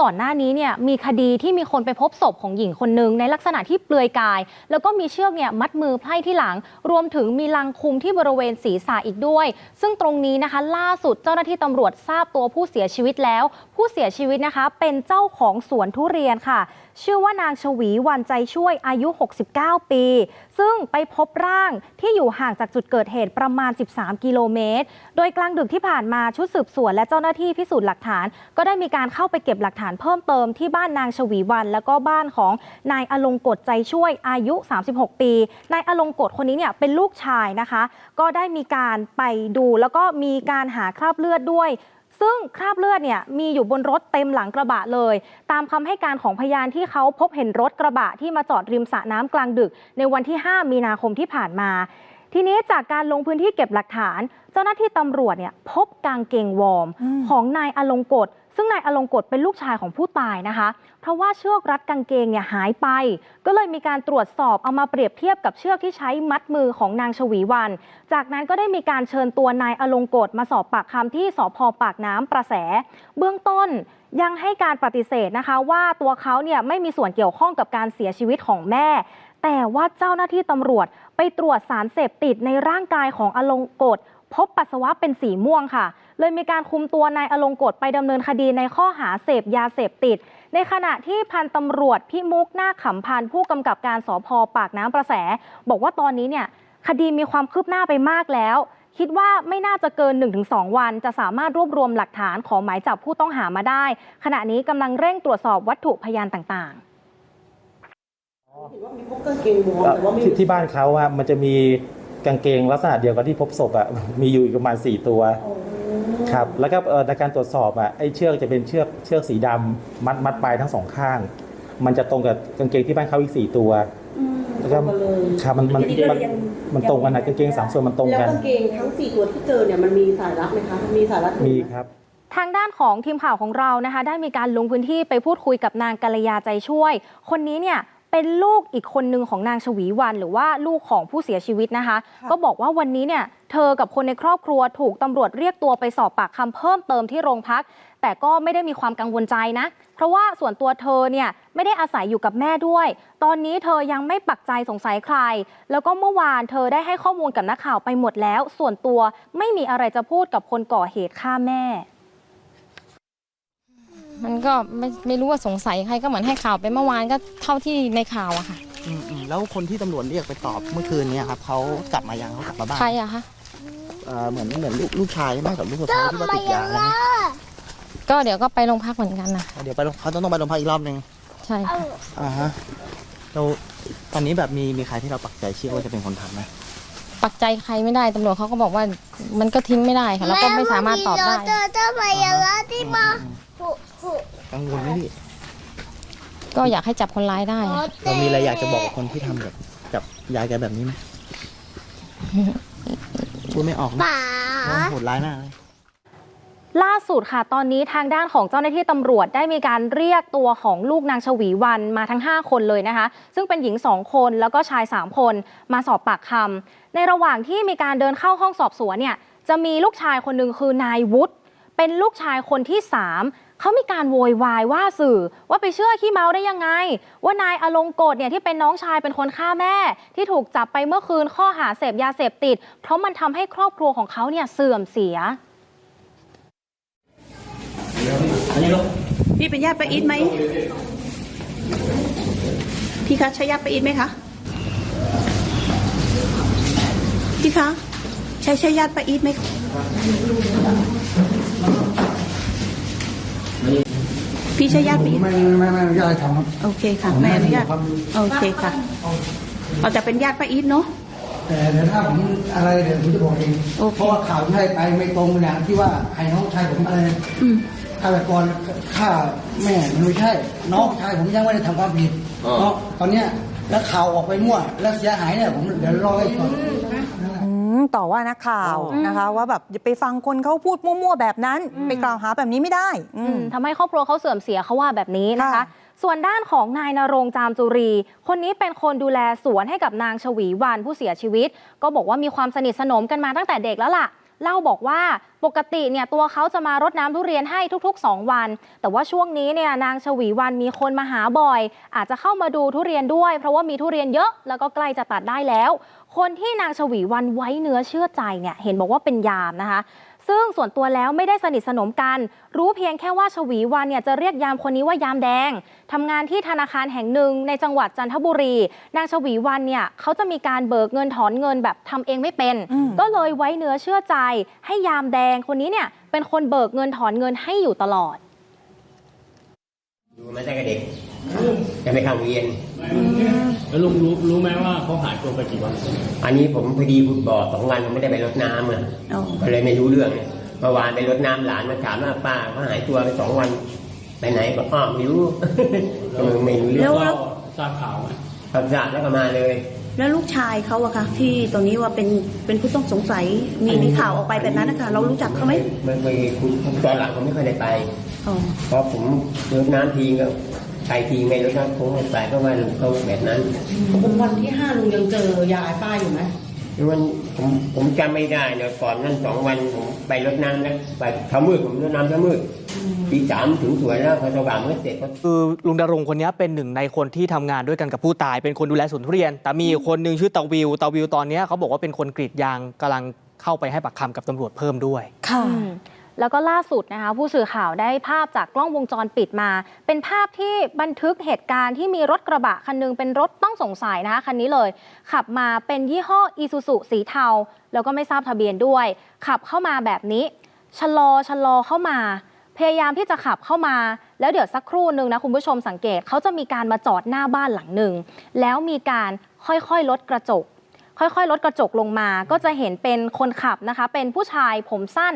ก่อนหน้านี้เนี่ยมีคดีที่มีคนไปพบศพของหญิงคนหนึ่งในลักษณะที่เปลือยกาย แล้วก็มีเชือกเนี่ยมัดมือไพร่ที่หลัง รวมถึงมีลังคุมที่บริเวณศีรษะอีกด้วย ซึ่งตรงนี้นะคะล่าสุดเจ้าหน้าที่ตำรวจทราบตัวผู้เสียชีวิตแล้ว ผู้เสียชีวิตนะคะ เป็นเจ้าของสวนทุเรียนค่ะ ชื่อว่านางชวีวันใจช่วยอายุ 69 ปี ซึ่งไปพบร่างที่อยู่ห่างจากจุดเกิดเหตุประมาณ 13 กิโลเมตร โดยกลางดึกที่ผ่านมาชุดสืบสวนและเจ้าหน้าที่พิสูจน์หลักฐาน ก็ได้มีการเข้าไปเก็บหลักฐานเพิ่มเติมที่บ้านนางชวีวัน แล้วก็บ้านของนายอลงกฎใจช่วยอายุ 36 ปี นายอลงกฎคนนี้เนี่ยเป็นลูกชายนะคะ ก็ได้มีการไปดูแล้วก็มีการหาคราบเลือดด้วยซึ่งคราบเลือดเนี่ยมีอยู่บนรถเต็มหลังกระบะเลย ตามคำให้การของพยานที่เขาพบเห็นรถกระบะที่มาจอดริมสระน้ำกลางดึก ในวันที่ 5 มีนาคมที่ผ่านมา ทีนี้จากการลงพื้นที่เก็บหลักฐาน เจ้าหน้าที่ตำรวจเนี่ยพบกางเกงวอร์มอืมของนายอลงกฎ ซึ่งนายอลงกฎเป็นลูกชายของผู้ตายนะคะ เพราะว่าเชือกรัดกางเกงเนี่ยหายไป ก็เลยมีการตรวจสอบเอามาเปรียบเทียบกับเชือกที่ใช้มัดมือของนางชวีวัน จากนั้นก็ได้มีการเชิญตัวนายอลงกฎมาสอบปากคำที่สพปากน้ำประแส เบื้องต้นยังให้การปฏิเสธนะคะว่าตัวเขาเนี่ยไม่มีส่วนเกี่ยวข้องกับการเสียชีวิตของแม่ แต่ว่าเจ้าหน้าที่ตำรวจไปตรวจสารเสพติดในร่างกายของอลงกฎพบปัสสาวะเป็นสีม่วงค่ะ เลยมีการคุมตัวนายอลงกฎไปดำเนินคดีในข้อหาเสพยาเสพติด ในขณะที่พันตำรวจพิมุกหน้าขำพันผู้กำกับการสพปากน้ำประแส บอกว่าตอนนี้เนี่ยคดีมีความคืบหน้าไปมากแล้ว คิดว่าไม่น่าจะเกิน 1-2 วัน จะสามารถรวบรวมหลักฐานขอหมายจับผู้ต้องหามาได้ ขณะนี้กำลังเร่งตรวจสอบวัตถุพยานต่างๆเห็นว่ามีพวกกางเกงวอร์มแต่ว่าที่ที่บ้านเขาอะมันจะมีกางเกงลักษณะเดียวกับที่พบศพอะมีอยู่อีกประมาณ4ตัว ครับแล้วก็เอ่อในการตรวจสอบอะไอ้เชือกจะเป็นเชือกเชือกสีดำมัดมัดปลายทั้งสองข้าง มันจะตรงกับกางเกงที่บ้านเขาอีก4ตัวอืมแล้วก็ตรงกันเลยครับมันมันทีนี้มันเรายังมันตรงกันนะกางเกงสามส่วนมันตรงแล้วกันกางเกงทั้งสี่ตัวที่เจอเนี่ยมันมีสายรัดไหมคะมีสายรัดไหมีครับทางด้านของทีมข่าวของเรานะคะ ได้มีการลงพื้นที่ไปพูดคุยกับนางกัลยาใจช่วย คนนี้เนี่ย เป็นลูกอีกคนหนึ่งของนางชวีวัน หรือว่าลูกของผู้เสียชีวิตนะคะ ก็บอกว่าวันนี้เนี่ยเธอกับคนในครอบครัวถูกตำรวจเรียกตัวไปสอบปากคำเพิ่มเติมที่โรงพัก แต่ก็ไม่ได้มีความกังวลใจนะ เพราะว่าส่วนตัวเธอเนี่ยไม่ได้อาศัยอยู่กับแม่ด้วย ตอนนี้เธอยังไม่ปักใจสงสัยใคร แล้วก็เมื่อวานเธอได้ให้ข้อมูลกับนักข่าวไปหมดแล้ว ส่วนตัวไม่มีอะไรจะพูดกับคนก่อเหตุฆ่าแม่ มันก็ไม่ไม่รู้ว่าสงสัยใครก็เหมือนให้ข่าวไปเมื่อวานก็เท่าที่ในข่าวอะค่ะ อืมอืมแล้วคนที่ตำรวจเรียกไปสอบเมื่อคืนเนี้ครับเขากลับมายังเขากลับมาบ้านใครอะคะเอ่อเหมือนเหมือนลูกลูกชายใช่ไหมกับลูกสะใภ้ที่ว่าติดยานะก็เดี๋ยวก็ไปโรงพักเหมือนกันนะเดี๋ยวไปโรงเขาต้องไปโรงพักอีกรอบหนึ่งใช่ค่ะอ่าฮะเราตอนนี้แบบมีมีใครที่เราปักใจเชื่อว่าจะเป็นคนทำไหมปักใจใครไม่ได้ตำรวจเขาก็บอกว่ามันก็ทิ้งไม่ได้ค่ะแล้วก็ไม่สามารถตอบได้ กังวลไหมพี่ก็อยากให้จับคนร้ายได้อะเรามีอะไรอยากจะบอกกับคนที่ทำกับกับยายแกแบบนี้ไหมพูดไม่ออกนะว่าโหดร้ายมากเลย ล่าสุดค่ะตอนนี้ทางด้านของเจ้าหน้าที่ตำรวจได้มีการเรียกตัวของลูกนางชวีวันมาทั้ง 5 คนเลยนะคะ ซึ่งเป็นหญิง 2 คนแล้วก็ชาย 3 คนมาสอบปากคำในระหว่างที่มีการเดินเข้าห้องสอบสวนเนี่ยจะมีลูกชายคนหนึ่งคือนายวุฒิ เป็นลูกชายคนที่ 3 เขามีการโวยวายว่าสื่อ ว่าไปเชื่อขี้เมาได้ยังไง ว่านายอลงกฎเนี่ยที่เป็นน้องชายเป็นคนฆ่าแม่ ที่ถูกจับไปเมื่อคืนข้อหาเสพยาเสพติด เพราะมันทำให้ครอบครัวของเขาเนี่ยเสื่อมเสียพี่เป็นญาติป้าอีทไหมพี่คะใช่ญาติป้าอีทไหมคะพี่คะใช่ใช่ญาติป้าอีทไหม พี่ใช่ญาติป้าอีทไม่ไม่ไม่ไม่ได้ทำครับโอเคค่ะแม่อนุญาตโอเคค่ะเอาแต่เป็นญาติป้าอีทเนาะแต่เดี๋ยวถ้าผมอะไรเดี๋ยวผมจะบอกเองโอเคเพราะว่าข่าวที่ให้ไปไม่ตรงอย่างที่ว่าใครน้องชายผมอะไรอืมฆาตกรฆ่าแม่มันไม่ใช่ น้องชายผมยังไม่ได้ทำความผิดเพราะตอนเนี้ยแล้วข่าวออกไปมั่ว แล้วเสียหายเนี่ยผมเดี๋ยวรอให้ก่อนอืม ต่อว่านักข่าวนะคะ ว่าแบบอย่าไปฟังคนเขาพูดมั่วๆแบบนั้น ไปกล่าวหาแบบนี้ไม่ได้อือืมมทำให้ครอบครัวเขาเสื่อมเสียเขาว่าแบบนี้นะคะ ค่ะ ส่วนด้านของนายนรงค์จามจุรี คนนี้เป็นคนดูแลสวนให้กับนางชวีวันผู้เสียชีวิต ก็บอกว่ามีความสนิทสนมกันมาตั้งแต่เด็กแล้วล่ะ เล่าบอกว่าปกติเนี่ยตัวเขาจะมารดน้ำทุเรียนให้ทุกๆ 2 วัน แต่ว่าช่วงนี้เนี่ยนางชวีวันมีคนมาหาบ่อย อาจจะเข้ามาดูทุเรียนด้วย เพราะว่ามีทุเรียนเยอะแล้วก็ใกล้จะตัดได้แล้ว คนที่นางชวีวันไว้เนื้อเชื่อใจเนี่ยเห็นบอกว่าเป็นยามนะคะ ซึ่งส่วนตัวแล้วไม่ได้สนิทสนมกัน รู้เพียงแค่ว่าชวีวันเนี่ยจะเรียกยามคนนี้ว่ายามแดงทำงานที่ธนาคารแห่งหนึ่งในจังหวัดจันทบุรี นางชวีวันเนี่ยเขาจะมีการเบิกเงินถอนเงินแบบทำเองไม่เป็นอืมก็เลยไว้เนื้อเชื่อใจ ให้ยามแดงคนนี้เนี่ยเป็นคนเบิกเงินถอนเงินให้อยู่ตลอด ดูมาตั้งแต่เด็ก จะไม่เข้าโรงเรียน แล้วลุงรู้รู้ไหมว่าเขาหายตัวไปกี่วันอันนี้ผมพอดีพุดบ่อสองวันผมไม่ได้ไปรดน้ำอะอ๋อ ก็เลยไม่รู้เรื่องเนี่ยเมื่อวานไปรดน้ำหลานมาถามว่าป้าเขาหายตัวไปสองวัน ไปไหนบอกอ้าวไม่รู้ ก็ไม่รู้เรื่แล้องวก็ทราบข่าวไหมขับสาดแล้วก็มาเลย แล้วลูกชายเขาอะค่ะที่ตอนนี้ว่าเป็นเป็นผู้ต้องสงสัยมีมีข่าวออกไปแบบนั้นนะคะเรารู้จักเขาไหมไม่ไม่คุณตอนหลังผมไม่เคอยได้ไป อ๋อ เพราะผมรดน้ำทีก็ ไปทีไม่รดน้ำผมไม่ไปเพราะว่าเขาแบบนั้นวันที่ห้าลุงยังเจอยายป้าอยู่ไหมมันผมผมจำไม่ได้นะก่อนนั้นสองวันผมไปรดน้ำนะไปเช้ามืดผมรดน้ำเช้ามืดตีสามถึงสวนแล้วพอสว่างเมื่อเสร็จก็คือลุงดารงคนนี้เป็นหนึ่งในคนที่ทำงานด้วยกันกับผู้ตาย เป็นคนดูแลสวนทุเรียน แต่มีคนหนึ่งชื่อตาวิวตาวิวตอนนี้เขาบอกว่าเป็นคนกรีดยางกำลังเข้าไปให้ปากคำกับตำรวจเพิ่มด้วย ค่ะอืม แล้วก็ล่าสุดนะคะผู้สื่อข่าวได้ภาพจากกล้องวงจรปิดมา เป็นภาพที่บันทึกเหตุการณ์ที่มีรถกระบะคันหนึงเป็นรถต้องสงสัยนะคะคันนี้เลย ขับมาเป็นยี่ห้ออีซูซุสีเทา แล้วก็ไม่ทราบทะเบียนด้วย ขับเข้ามาแบบนี้ชะลอชะลอเข้ามา พยายามที่จะขับเข้ามา แล้วเดี๋ยวสักครู่หนึ่งนะคุณผู้ชมสังเกตเขาจะมีการมาจอดหน้าบ้านหลังหนึ่งแล้วมีการค่อยๆลดกระจก ค่อยๆ ลดกระจกลงมา ก็จะเห็นเป็นคนขับนะคะ เป็นผู้ชายผมสั้น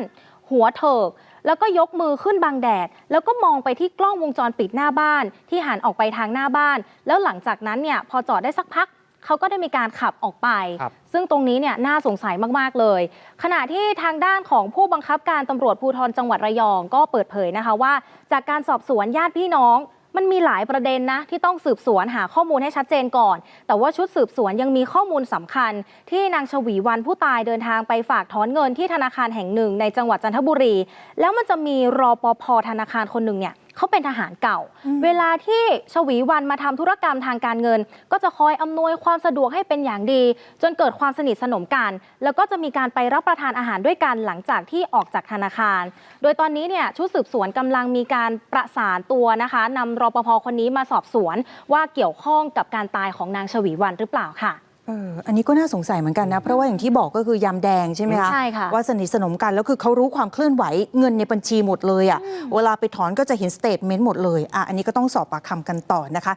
หัวเถิกแล้วก็ยกมือขึ้นบังแดด แล้วก็มองไปที่กล้องวงจรปิดหน้าบ้าน ที่หันออกไปทางหน้าบ้าน แล้วหลังจากนั้นเนี่ยพอจอดได้สักพักเขาก็ได้มีการขับออกไปครับซึ่งตรงนี้เนี่ยน่าสงสัยมาก ๆ เลย ขณะที่ทางด้านของผู้บังคับการตำรวจภูธรจังหวัดระยองก็เปิดเผยนะคะว่า จากการสอบสวนญาติพี่น้อง มันมีหลายประเด็นนะที่ต้องสืบสวนหาข้อมูลให้ชัดเจนก่อน แต่ว่าชุดสืบสวนยังมีข้อมูลสำคัญ ที่นางชวีวันผู้ตายเดินทางไปฝากถอนเงินที่ธนาคารแห่งหนึ่ง ในจังหวัดจันทบุรี แล้วมันจะมีรอปภธนาคารคนหนึ่งเนี่ย เขาเป็นทหารเก่า เวลาที่ชวีวันมาทำธุรกรรมทางการเงิน ก็จะคอยอำนวยความสะดวกให้เป็นอย่างดี จนเกิดความสนิทสนมกัน แล้วก็จะมีการไปรับประทานอาหารด้วยกันหลังจากที่ออกจากธนาคาร โดยตอนนี้เนี่ยชุดสืบสวนกำลังมีการประสานตัวนะคะนำรปภคนนี้มาสอบสวนว่าเกี่ยวข้องกับการตายของนางชวีวันหรือเปล่าค่ะ เอออันนี้ก็น่าสงสัยเหมือนกันนะ เพราะว่าอย่างที่บอกก็คือยามแดงใช่ไหมคะใช่ค่ะว่าสนิทสนมกัน แล้วคือเขารู้ความเคลื่อนไหวเงินในบัญชีหมดเลยอะ่ะเวลาไปถอนก็จะเห็นสเตทเมนต์หมดเลยอะอันนี้ก็ต้องสอบปากคำกันต่อนะคะ